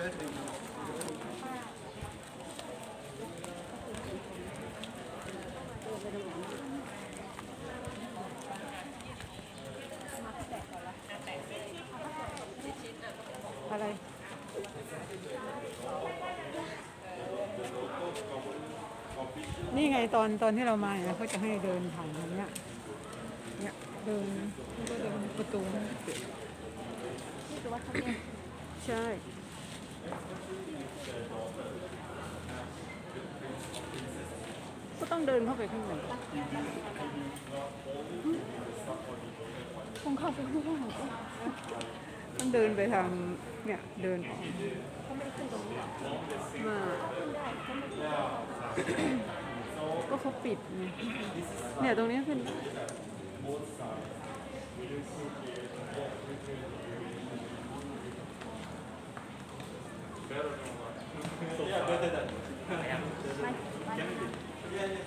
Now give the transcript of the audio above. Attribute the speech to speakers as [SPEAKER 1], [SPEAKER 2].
[SPEAKER 1] อะไร นี่ไงตอนตอนที่เรามาเนี่ยเขาจะให้เดินผ่านตรงเนี้ยเนี่ยเดินก็เดินประตู
[SPEAKER 2] นี่คือวัดพะแก้
[SPEAKER 1] ใช่ ก็ต้องเดินเข้าไปข้างในต้องเข้าไปข้างในต้องเดินไปทางเนี่ยเดินออก
[SPEAKER 2] มา
[SPEAKER 1] ก็เขาปิดเนี่ยตรงนี้ขึ้น
[SPEAKER 2] ไม่ไม่